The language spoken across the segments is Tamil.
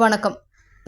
வணக்கம்.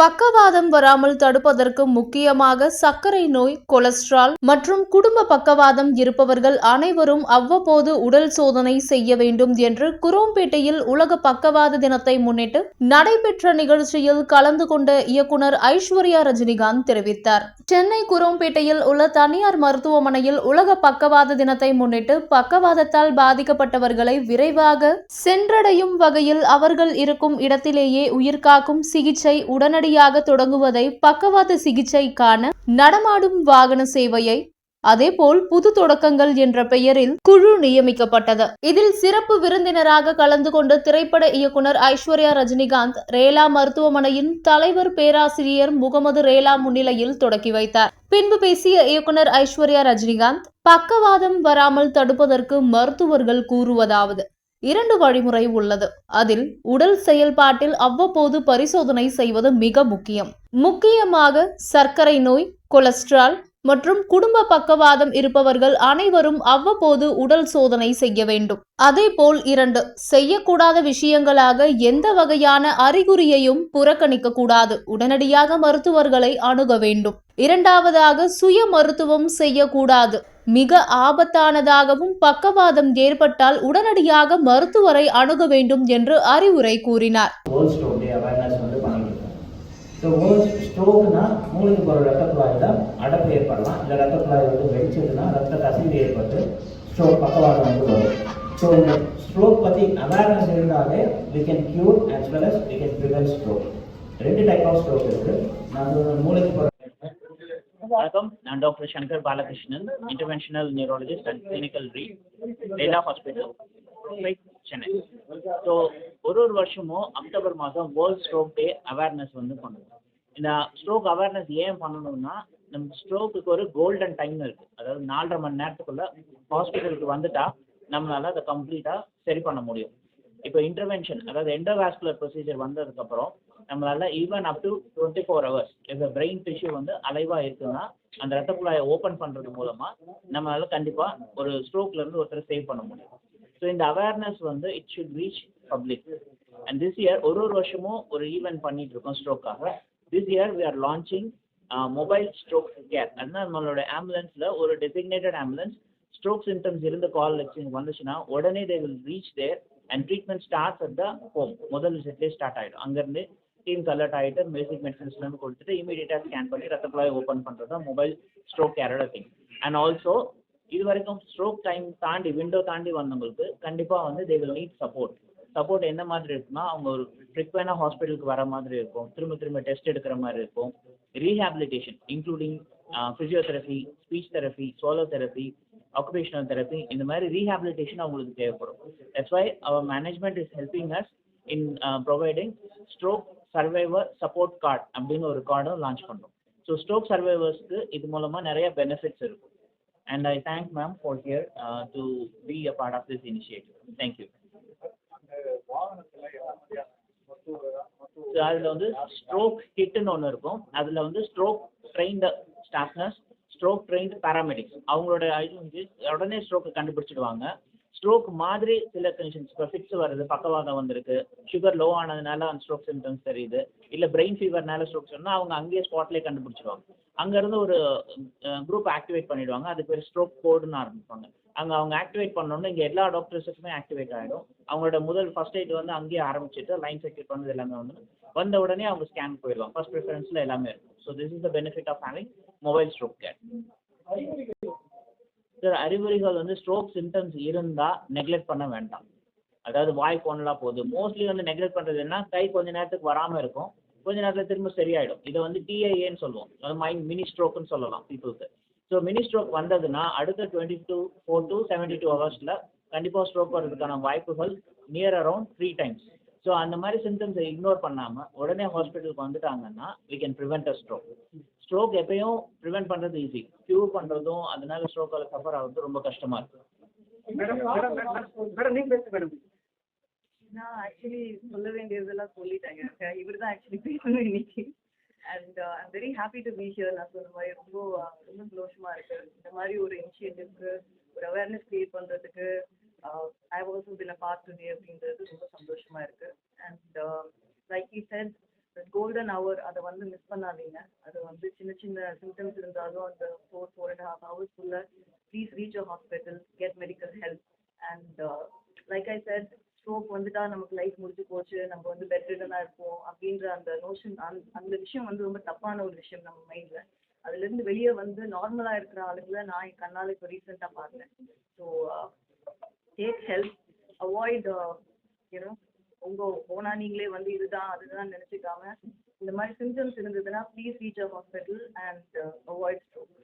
பக்கவாதம் வராமல் தடுப்பதற்கு முக்கியமாக சர்க்கரை நோய் கொலஸ்ட்ரால் மற்றும் குடும்ப பக்கவாதம் இருப்பவர்கள் அனைவரும் அவ்வப்போது உடல் சோதனை செய்ய வேண்டும் என்று குரோம்பேட்டையில் உலக பக்கவாத தினத்தை முன்னிட்டு நடைபெற்ற நிகழ்ச்சியில் கலந்து கொண்ட இயக்குனர் ஐஸ்வர்யா ரஜினிகாந்த் தெரிவித்தார். சென்னை குரோம்பேட்டையில் உள்ள தனியார் மருத்துவமனையில் உலக பக்கவாத தினத்தை முன்னிட்டு பக்கவாதத்தால் பாதிக்கப்பட்டவர்களை விரைவாக சென்றடையும் வகையில் அவர்கள் இருக்கும் இடத்திலேயே உயிர்காக்கும் சிகிச்சை உடனடி உடனடியாக தொடங்குவதை பக்கவாத சிகிச்சைக்கான நடமாடும் வாகன சேவையை அதேபோல் புது தொடக்கங்கள் என்ற பெயரில் குழு நியமிக்கப்பட்டது. இதில் சிறப்பு விருந்தினராக கலந்து கொண்டு திரைப்பட இயக்குனர் ஐஸ்வர்யா ரஜினிகாந்த் ரேலா மருத்துவமனையின் தலைவர் பேராசிரியர் முகமது ரேலா முன்னிலையில் தொடக்கி வைத்தார். பின்பு பேசிய இயக்குனர் ஐஸ்வர்யா ரஜினிகாந்த் பக்கவாதம் வராமல் தடுப்பதற்கு மருத்துவர்கள் கூறுவதாவது இரண்டு வழிமுறை உள்ளது. அதில் உடல் செயல்பாட்டில் அவ்வப்போது பரிசோதனை செய்வது மிக முக்கியம். முக்கியமாக சர்க்கரை நோய் கொலஸ்ட்ரால் மற்றும் குடும்ப பக்கவாதம் இருப்பவர்கள் அனைவரும் அவ்வப்போது உடல் சோதனை செய்ய வேண்டும். அதேபோல் இரண்டு செய்யக்கூடாத விஷயங்களாக எந்த வகையான அறிகுறியையும் புறக்கணிக்க கூடாது உடனடியாக மருத்துவர்களை அணுக வேண்டும். இரண்டாவதாக சுய மருத்துவம் செய்யக்கூடாது. மிக ஆபத்தானதாகவும் பக்கவாதம் ஏற்பட்டால் உடனடியாக மருத்துவரை அணுக வேண்டும் என்று அறிவுரை கூறினார். ஸ்ட்ரோக் ஸோ ஸ்ட்ரோக்னா மூளைக்கு ரத்த அடப்பு ஏற்படலாம். இல்லை ரத்த குழாய் வந்து வெடிச்சதுன்னா ரத்த கசிவு ஏற்பட்டு ஸ்ட்ரோக் பக்கவாதம் வந்து வரும். ஸோ இந்த ஸ்ட்ரோக் பற்றி அவேர்னஸ் இருந்தாலே we can cure as well as we can prevent stroke ரெண்டு டைப் ஆஃப் ஸ்ட்ரோக் இருக்குது நான் மூளைக்கு போகிற வணக்கம். நான் doctor Shankar Balakrishnan interventional neurologist and clinical lead Rela hospital Chennai so ஒரு ஒரு வருஷமும் அக்டோபர் மாதம் வேர்ல்ட் ஸ்ட்ரோக் டே அவேர்னஸ் வந்து பண்ணுவோம். இந்த ஸ்ட்ரோக் அவேர்னஸ் ஏன் பண்ணணும்னா நம்ம ஸ்ட்ரோக்குக்கு ஒரு கோல்டன் டைம் இருக்கு. அதாவது நாலரை மணி நேரத்துக்குள்ள ஹாஸ்பிட்டலுக்கு வந்துட்டா நம்மளால அதை கம்ப்ளீட்டாக சரி பண்ண முடியும். இப்போ இன்டர்வென்ஷன் அதாவது எண்டோவாஸ்குலர் ப்ரொசீஜர் வந்ததுக்கப்புறம் நம்மளால even up to twenty four hours இப்போ பிரெயின் டிஷ்யூ வந்து அலைவாக இருக்குன்னா அந்த ரத்த குழாயை ஓப்பன் பண்ணுறது மூலமாக நம்மளால கண்டிப்பாக ஒரு ஸ்ட்ரோக்ல இருந்து ஒருத்தரை சேவ் பண்ண முடியும். ஸோ இந்த அவேர்னஸ் வந்து it should reach public and this year ஒரு ஒரு வருஷமும் ஒரு ஈவெண்ட் பண்ணிட்டு இருக்கோம் ஸ்ட்ரோக்காக this year we are launching mobile stroke care அதுதான் நம்மளோட ஆம்புலன்ஸில் ஒரு டெசிக்னேட்டட் ஆம்புலன்ஸ் ஸ்ட்ரோக் சிம்டம்ஸ் இருந்து கால் வச்சு வந்துச்சுன்னா உடனே they will reach there and treatment starts at the home முதல் விசிட்லேயே ஸ்டார்ட் ஆகிடும் அங்கேருந்து டீம் அலர்ட் ஆகிட்டு பேசிக் மெடிசன்ஸ்லேருந்து கொடுத்துட்டு இமீடியட்டாக ஸ்கேன் பண்ணி ரத்த குழாய் ஓப்பன் பண்ணுறது தான் மொபைல் ஸ்ட்ரோக் கேரோட திங் அண்ட் ஆல்சோ இது வரைக்கும் ஸ்ட்ரோக் டைம் தாண்டி விண்டோ தாண்டி வந்தவங்களுக்கு கண்டிப்பாக வந்து they will need support support என்ன மாதிரி இருக்குன்னா அவங்க ஒரு ஃப்ரிக்வெண்டாக ஹாஸ்பிட்டலுக்கு வர மாதிரி இருக்கும். திரும்ப திரும்ப டெஸ்ட் எடுக்கிற மாதிரி இருக்கும். Rehabilitation including physiotherapy speech therapy swallow therapy occupational therapy இந்த மாதிரி ரீஹாபிலிட்டேஷன் அவங்களுக்கு தேவைப்படும். That's why our management is helping us in providing stroke survivor support card அப்படின்னு ஒரு கார்டும் லான்ச் பண்ணுறோம் ஸோ ஸ்ட்ரோக் சர்வைவர்ஸ்க்கு இது மூலமாக நிறைய பெனிஃபிட்ஸ் இருக்கும். And I thank ma'am for here to be a part of this initiative thank you அதில் வந்து ஸ்ட்ரோக் ஹிட்னு ஒன்று இருக்கும். அதில் வந்து ஸ்ட்ரோக் ட்ரெயின்டு ஸ்டாஃப்னஸ் ஸ்ட்ரோக் ட்ரெயின்டு பேராமெடிக்ஸ் அவங்களோட இது வந்து உடனே ஸ்ட்ரோக்கை கண்டுபிடிச்சிடுவாங்க. ஸ்ட்ரோக் மாதிரி சில கண்டிஷன்ஸ் இப்போ ஃபிக்ஸ் வருது பக்கவாதம் வந்திருக்கு சுகர் லோ ஆனதுனால அந்த ஸ்ட்ரோக் சிம்டம்ஸ் தெரியுது இல்லை பிரெயின் ஃபீவர்னால ஸ்ட்ரோக் சொன்னால் அவங்க அங்கேயே ஸ்பாட்லேயே கண்டுபிடிச்சிடுவாங்க அங்கேருந்து ஒரு குரூப் ஆக்டிவேட் பண்ணிடுவாங்க அதுக்கு பேர் ஸ்ட்ரோக் கோடுன்னு ஆரம்பிப்பாங்க. அங்கே அவங்க ஆக்டிவேட் பண்ணோன்னே இங்கே எல்லா டாக்டர்ஸுக்குமே ஆக்டிவேட் ஆகிடும் அவங்களோட முதல் ஃபர்ஸ்ட் எய்ட் வந்து அங்கேயே ஆரம்பிச்சுட்டு லைன் செக்யூர் பண்ணது எல்லாமே வந்து வந்த உடனே அவங்க ஸ்கேன் போயிடுவாங்க. ஃபர்ஸ்ட் ப்ரிஃபரன்ஸில் எல்லாமே இருக்கும். So this is the benefit of having mobile stroke care சில அறிகுறிகள் வந்து ஸ்ட்ரோக் சிம்டம்ஸ் இருந்தால் நெக்லெக்ட் பண்ண வேண்டாம். அதாவது வாய் போனலாம் போகுது. மோஸ்ட்லி வந்து நெக்லெக்ட் பண்ணுறது என்ன கை கொஞ்ச நேரத்துக்கு வராமல் இருக்கும். கொஞ்ச நேரத்தில் திரும்ப சரியாயிடும். இதை வந்து டிஐஏன்னு சொல்லுவோம். அதாவது மைண்ட் மினி ஸ்ட்ரோக்குன்னு சொல்லலாம் பீப்புளுக்கு ஸோ மினி ஸ்ட்ரோக் வந்ததுன்னா அடுத்த twenty two four to seventy two ஹவர்ஸில் கண்டிப்பாக ஸ்ட்ரோக் வர்றதுக்கான வாய்ப்புகள் near around three times so அந்த மாதிரி சிம்டம்ஸை இக்னோர் பண்ணாமல் உடனே ஹாஸ்பிட்டலுக்கு வந்துட்டாங்கன்னா we can prevent a stroke stroke எப்பயும் ப்ரிவெண்ட் பண்ணுறது ஈஸி க்யூர் பண்ணுறதும் அதனால ஸ்ட்ரோக்கால் சஃபர் ஆகிறது ரொம்ப கஷ்டமாக பேசுங்க மேடம். நான் ஆக்சுவலி சொல்ல வேண்டியதெல்லாம் சொல்லிட்டாங்க. இவர் தான் ஆக்சுவலி பேசணும் இன்னைக்கு. And I'm very happy to be here நான் சொன்ன மாதிரி ரொம்ப ரொம்ப சந்தோஷமா இருக்கு. இந்த மாதிரி ஒரு இனிஷியேட்டிவ்க்கு ஒரு அவேர்னஸ் கிரியேட் பண்றதுக்கு I also been a part today அப்படின்றது ரொம்ப சந்தோஷமா இருக்கு. And like you said golden hour அதை வந்து மிஸ் பண்ணாதீங்க. அது வந்து சின்ன சின்ன சிம்டம்ஸ் இருந்தாலும் அந்த four four and half ஹவர்ஸ்க்குள்ள please reach a hospital get medical help and like I said stroke வந்துட்டா நமக்கு லைஃப் முடிஞ்சு போச்சு நம்ம வந்து பெட்ரிடனாக இருப்போம் அப்படின்ற அந்த நோஷன் அந்த அந்த விஷயம் வந்து ரொம்ப தப்பான ஒரு விஷயம் நம்ம மைண்டில் அதுலேருந்து வெளியே வந்து நார்மலாக இருக்கிற ஆளுங்களை நான் என் கண்ணால் இப்போ ரீசெண்டாக பார்த்தேன். So take help avoid you know உங்க போனா நீங்களே வந்து இதுதான் அதுதான் நினைச்சுக்காம இந்த மாதிரி சிம்டம்ஸ் இருந்ததுன்னா please reach a hospital and avoid stroke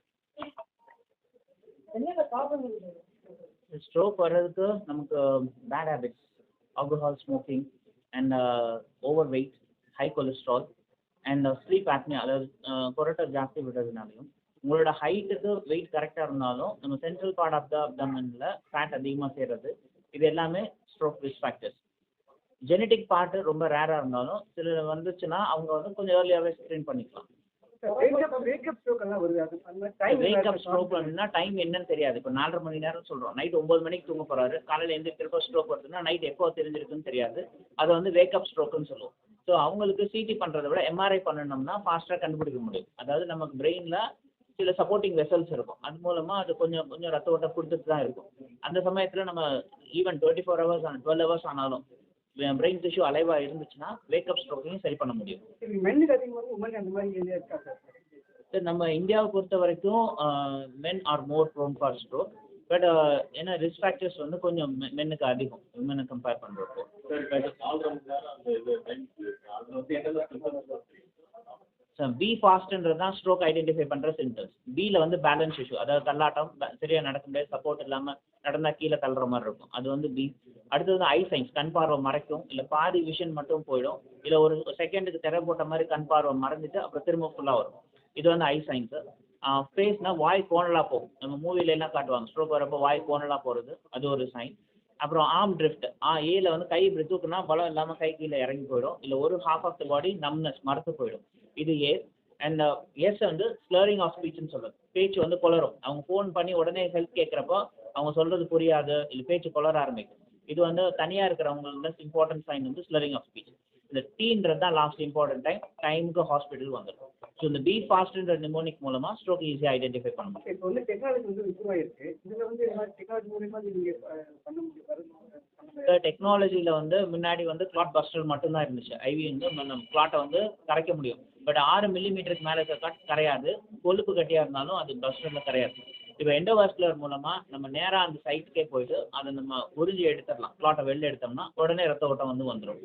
stroke வர்றதுக்கு நமக்கு bad habits alcohol smoking and over weight high cholesterol and sleep apnoea அதாவது கொரட்டை ஜாஸ்தி விடுறதுனாலையும் உங்களோட ஹைட்டுக்கு வெயிட் கரெக்டாக இருந்தாலும் நம்ம சென்ட்ரல் பார்ட் ஆஃப் த அப்டமனில் ஃபேட் அதிகமாக சேர்றது இது எல்லாமே stroke risk factors genetic part ரொம்ப ரேராக இருந்தாலும் சில வந்துச்சுன்னா அவங்க வந்து கொஞ்சம் ஏர்லியாகவே ஸ்க்ரீன் பண்ணிக்கலாம். வேக்கப் ஸ்ட்ரோக் வந்துன்னா டைம் என்னன்னு தெரியாது. இப்போ நாலரை மணி நேரம் சொல்றோம். நைட் ஒன்பது மணிக்கு தூங்க போறாரு. காலையில எந்திரிக்கிறப்போ ஸ்ட்ரோக் வருதுன்னா நைட் எப்போ தெரிஞ்சிருக்குன்னு தெரியாது. அதை வந்து வேக்கப் ஸ்ட்ரோக்குன்னு சொல்லுவோம். ஸோ அவங்களுக்கு சிடி பண்றதை விட எம்ஆர்ஐ பண்ணணும்னா ஃபாஸ்ட்டாக கண்டுபிடிக்க முடியும். அதாவது நமக்கு பிரெயின்ல சில சப்போர்ட்டிங் வெசல்ஸ் இருக்கும். அது மூலமா அது கொஞ்சம் கொஞ்சம் ரத்த ஓட்டம் கொடுத்துட்டு தான் இருக்கும். அந்த சமயத்துல நம்ம even twenty four hours twelve hours ஆனாலும் பிரெயின் டிஷ்யூ அலைவா இருந்துச்சுன்னா வேக்கப் ஸ்ட்ரோக்கையும் சரி பண்ண முடியும். சரி நம்ம இந்தியாவை பொறுத்த வரைக்கும் men are more prone for stroke but ஏன்னா ரிஸ்க் ஃபேக்டர்ஸ் வந்து கொஞ்சம் மென்னுக்கு அதிகம். உமனை கம்பேர் பண்ணுறப்போ ஸோ பி ஃபாஸ்ட்ன்றது தான் ஸ்ட்ரோக் ஐடென்டிஃபை பண்ணுற சிம்டம்ஸ் பியில் வந்து பேலன்ஸ் இஷ்யூ அதாவது தள்ளாட்டம் சரியாக நடக்க முடியாது சப்போர்ட் இல்லாமல் நடந்தால் கீழே தள்ளுற மாதிரி இருக்கும். அது வந்து பி அடுத்தது வந்து ஐ சைன்ஸ் கண் பார்வை மறைக்கும் இல்லை பாதி விஷன் மட்டும் போயிடும் இல்லை ஒரு செகண்டுக்கு திரை போட்ட மாதிரி கண் பார்வை மறைஞ்சிட்டு அப்புறம் திரும்ப ஃபுல்லாக வரும். இது வந்து ஐ சைன்ஸு ஃபேஸ்னா வாய் கோணலாக போகும். நம்ம மூவில எல்லாம் காட்டுவாங்க. ஸ்ட்ரோக் வரப்போ வாய் கோணலாக போகிறது அது ஒரு சைன் அப்புறம் ஆம் ட்ரிஃப்ட் ஆ ஏல வந்து கை இப்படி தூக்குனா பலம் இல்லாமல் கை கீழே இறங்கி போயிடும். இல்லை ஒரு half of the body numbness மறந்து போயிடும். இது ஏ அண்ட் எஸ் வந்து ஸ்லரிங் ஆஃப் ஸ்பீச்னு சொல்றது. பேச்சு வந்து குளரும் அவங்க ஃபோன் பண்ணி உடனே ஹெல்ப் கேட்குறப்போ அவங்க சொல்றது புரியாது இல்லை பேச்சு குளர ஆரம்பிக்கும். இது வந்து தனியாக இருக்கிறவங்களுக்கு இம்பார்ட்டன்ட் சைன் வந்து ஸ்லரிங் ஆஃப் ஸ்பீச் இந்த டீன்றது தான் லாஸ்ட் இம்பார்ட்டன்ட் டைம் டைமுக்கு ஹாஸ்பிட்டல் வந்துடும் ஸோ இந்த பி ஃபாஸ்ட்ன்ற நிமோனிக் மூலமா ஸ்ட்ரோக் ஈஸியாக ஐடென்டிஃபை பண்ண முடியும். இப்போ வந்து டெக்னாலஜி வந்து இம்ப்ரூவ் ஆயிருக்கு. இதுல வந்து இந்த மாதிரி டெக்னாலஜி மூலியமா நீங்க அஹ், பண்ண முடியும்? வரணும், பண்ண முடியும் டெக்னாலஜியில் வந்து முன்னாடி வந்து கிளாட் பஸ்டர் மட்டும்தான் இருந்துச்சு. ஐவி வந்து நம்ம கிளாட்டை வந்து கரைக்க முடியும். பட் ஆறு மில்லிமீட்டருக்கு மேலே இருக்க கரையாது. கொழுப்பு கட்டியாக இருந்தாலும் அது பஸ்டரில் கரையாது. இப்போ எண்டோவாஸ்குலர் மூலமாக நம்ம நேராக அந்த சைட்டுக்கே போயிட்டு அதை நம்ம உறிஞ்சி எடுத்துடலாம். கிளாட்டை வெளில எடுத்தோம்னா உடனே ரத்த ஓட்டம் வந்து வந்துடும்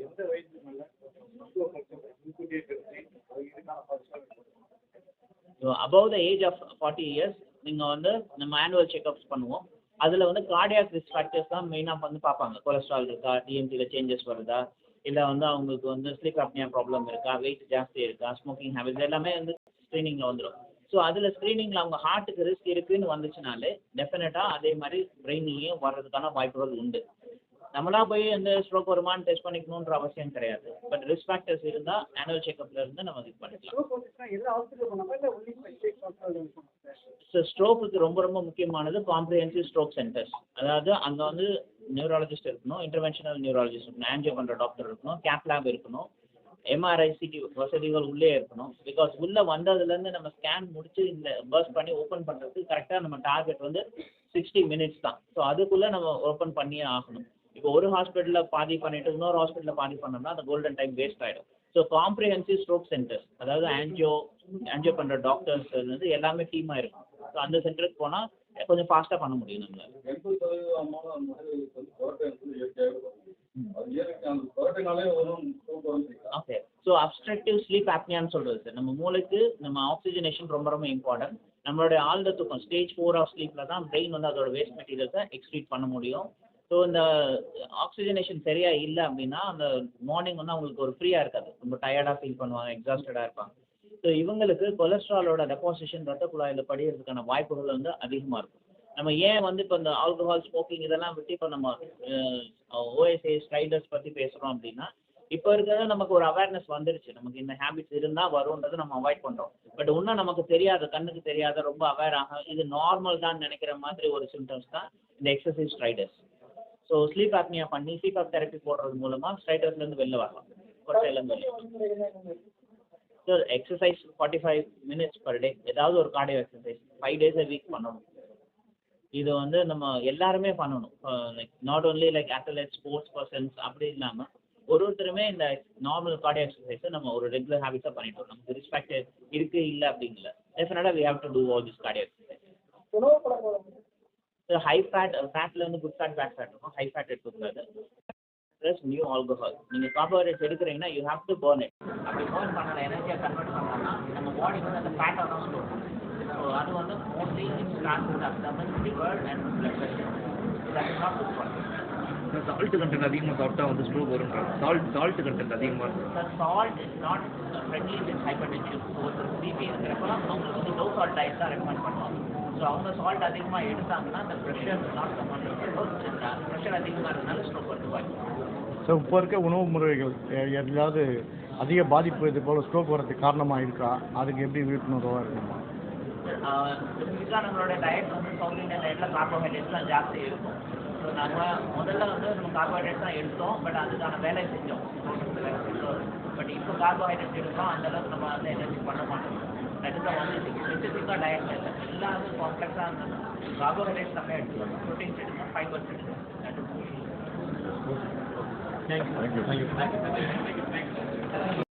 so above the age of forty years நீங்கள் வந்து நம்ம ஆனுவல் செக்அப்ஸ் பண்ணுவோம். அதில் வந்து கார்டியாக் ரிஸ்க் ஃபேக்டர்ஸ் தான் மெயினாக வந்து பார்ப்பாங்க. கொலஸ்ட்ரால் இருக்கா? டிஎம்டியில் சேஞ்சஸ் வருதா? இல்லை வந்து அவங்களுக்கு வந்து ஸ்லீப் அப்னியா ப்ராப்ளம் இருக்கா வெயிட் ஜாஸ்தி இருக்கா ஸ்மோக்கிங் ஹேபிட்ஸ் எல்லாமே வந்து ஸ்க்ரீனிங்கில் வந்துடும் ஸோ அதில் ஸ்க்ரீனிங்கில் அவங்க ஹார்ட்டுக்கு ரிஸ்க் இருக்குன்னு வந்துச்சுனாலே டெஃபினட்டாக அதே மாதிரி பிரெயின்லேயும் வர்றதுக்கான வாய்ப்புகள் உண்டு. நம்மளா போய் அந்த ஸ்ட்ரோக் வருமானு டெஸ்ட் பண்ணிக்கணுன்ற அவசியம் கிடையாது. பட் ரிஸ்க் ஃபேக்டர்ஸ் இருந்தால் ஆனுவல் செக்அப்ல இருந்து நம்ம இது பண்ணிக்கலாம். ஸோ ஸ்ட்ரோக்குக்கு ரொம்ப ரொம்ப முக்கியமானது காம்ப்ரிஹென்சிவ் ஸ்ட்ரோக் சென்டர்ஸ் அதாவது அங்கே வந்து நியூராலஜிஸ்ட் இருக்கணும் இன்டர்வென்ஷனல் நியூராலஜிஸ்ட் இருக்கணும் ஆன்ஜியோ பண்ணுற டாக்டர் இருக்கணும் கேப் லேப் இருக்கணும் எம்ஆர்ஐ சிடி வசதிகள் உள்ளே இருக்கணும். பிகாஸ் உள்ளே வந்ததுலேருந்து நம்ம ஸ்கேன் முடிச்சு இந்த பர்ஸ் பண்ணி ஓப்பன் பண்ணுறதுக்கு கரெக்டாக நம்ம டார்கெட் வந்து சிக்ஸ்டி மினிட்ஸ் தான். ஸோ அதுக்குள்ளே நம்ம ஓப்பன் பண்ணியே ஆகணும். இப்போ ஒரு ஹாஸ்பிட்டலில் பாதி பண்ணிட்டு இன்னொரு ஹாஸ்பிட்டலில் பாதி பண்ணோம்னா அந்த கோல்டன் டைம் வேஸ்ட் ஆகிடும் ஸோ காம்ப்ரிஹென்சிவ் ஸ்ட்ரோக் சென்டர்ஸ் அதாவது ஆன்ஜியோ ஆன்ஜியோ பண்ணுற டாக்டர்ஸ் வந்து எல்லாமே டீமாக இருக்கும். ஸோ அந்த சென்டருக்கு போனால் கொஞ்சம் ஃபாஸ்ட்டாக பண்ண முடியும் நம்மளால. வரும் ஓகே ஸோ அப்ஸ்ட்ரக்டிவ் ஸ்லீப் ஆப்னியான்னு சொல்றது சார் நம்ம மூளைக்கு நம்ம ஆக்சிஜனேஷன் ரொம்ப ரொம்ப இம்பார்ட்டன்ட் நம்மளுடைய ஆழ்ந்த தூக்கம் ஸ்டேஜ் ஃபோர் ஆஃப் ஸ்லீப்ல தான் பிரெயின் வந்து அதோட வேஸ்ட் மெட்டீரியல்ஸை எக்ஸ்ட்ரீட் பண்ண முடியும். ஸோ இந்த ஆக்சிஜனேஷன் சரியா இல்லை அப்படின்னா அந்த மார்னிங் வந்து அவங்களுக்கு ஒரு ஃப்ரீயாக இருக்காது. ரொம்ப டயர்டாக ஃபீல் பண்ணுவாங்க எக்ஸாஸ்டடாக இருப்பாங்க. ஸோ இவங்களுக்கு கொலஸ்ட்ராலோட டெபாசிஷன் ரத்த குழாயில் படிகிறதுக்கான வாய்ப்புகள் வந்து அதிகமாக இருக்கும். நம்ம ஏன் வந்து இப்போ இந்த ஆல்கஹால் ஸ்மோக்கிங் இதெல்லாம் விட்டு இப்போ நம்ம ஓஎஸ்ஏ ஸ்ட்ரைடர்ஸ் பற்றி பேசுகிறோம் அப்படின்னா இப்போ இருக்கிறத நமக்கு ஒரு அவேர்னஸ் வந்துருச்சு. நமக்கு இந்த ஹேபிட்ஸ் இருந்தால் வரும்ன்றதை நம்ம அவாய்ட் பண்ணுறோம் பட் இன்னும் நமக்கு தெரியாத கண்ணுக்கு தெரியாத ரொம்ப அவேர் ஆக இது நார்மல் தான் நினைக்கிற மாதிரி ஒரு சிம்டம்ஸ் தான் இந்த exercise striders so sleep apnea பண்ணி ஸ்லீப் ஆப் தெரப்பி போடுறது மூலமாக ஸ்ட்ரைடர்ஸ்லேருந்து வெளில வரலாம். கொட்டையிலேருந்து வெளில. So exercise forty five minutes per day ஏதாவது ஒரு cardio exercise five days a week பண்ணணும். இது வந்து நம்ம எல்லாருமே பண்ணணும். Like not only like athlete sports persons அப்படி இல்லாமல் ஒரு ஒருத்தருமே இந்த நார்மல் கார்டியோ எக்ஸசைஸை நம்ம ஒரு ரெகுலர் ஹேபிட்டாக பண்ணிட்டு வரோம் நமக்கு ரெஸ்பெக்ட் இருக்கு இல்லை அப்படிங்கல டெஃபினட்டாக we have to do all this cardio exercise high fat ஃபேட்டில் வந்து குட் ஃபேட் பேட் ஃபேட் இருக்கும். ஹை ஃபேட் எடுக்கக்கூடாது ப்ளஸ் நியூ ஆல்கஹால் நீங்கள் கார்போஹைட்ரேட்ஸ் எடுக்கிறீங்கன்னா you have to burn it. அப்படி burn பண்ணல எனர்ஜியாக கன்வெர்ட் பண்ணோம்னா நம்ம பாடி வந்து அந்த ஃபேட்டை தான் ஸ்டோர் பண்ணும் ஸோ அது வந்து mostly it start with abdomen liver and blood pressure is not salt content அதிகமாக சாப்பிட்டா வந்து ஸ்ட்ரோக் வரும்ன்றாங்க. சால்ட் சால்ட் கண்டென்ட் அதிகமாக இருக்கும் The salt is not uh, friendly with hypertension. So ஒரு பிபி இருக்கிறப்ப அவங்களுக்கு வந்து லோ சால்ட் டயட் தான் ரெக்கமெண்ட் பண்ணுவாங்க. ஸோ அவங்க சால்ட் அதிகமாக எடுத்தாங்கன்னா அந்த ப்ரெஷர் நாட் கமெண்ட் ப்ரெஷர் அதிகமாக இருக்கனால ஸ்ட்ரோக் வந்து வாய்ப்பு ஸோ இப்போ இருக்க உணவு முறைகள் எ- எதுலையாவது அதிக பாதிப்பு இது போல் ஸ்ட்ரோக் வரதுக்கு காரணமாக இருக்கா? அதுக்கு எப்படி விழிப்புணர்வாக இருக்கணுமா? ஸ்பெசிஃபிக்காக நம்மளோட டயட் வந்து இந்தியன் டயட்டில் கார்போஹைட்ரேட்ஸ்லாம் ஜாஸ்தி இருக்கும். ஸோ நம்ம முதல்ல வந்து நம்ம கார்போஹைட்ரேட்ஸ் தான் எடுத்தோம் பட் அதுக்கான வேலை செஞ்சோம். பட் இப்போ கார்போஹைட்ரேட்ஸ் எடுக்கிறோம் அந்த அளவுக்கு நம்ம வந்து எனர்ஜி பண்ண மாட்டோம். தட் இஸ் ஒன்லி திங் ஸ்பெசிஃபிக்காக டயட்டில் இல்லை எல்லாமே காம்ப்ளெக்ஸாக இருந்தது கார்போஹைட்ரேட்ஸ் கம்மியாக எடுத்துக்கணும் ப்ரோட்டீன்ஸ் எடுங்க ஃபைபர்ஸ் எடுங்க தட் இஸ் தேங்க்யூ தேங்க்யூ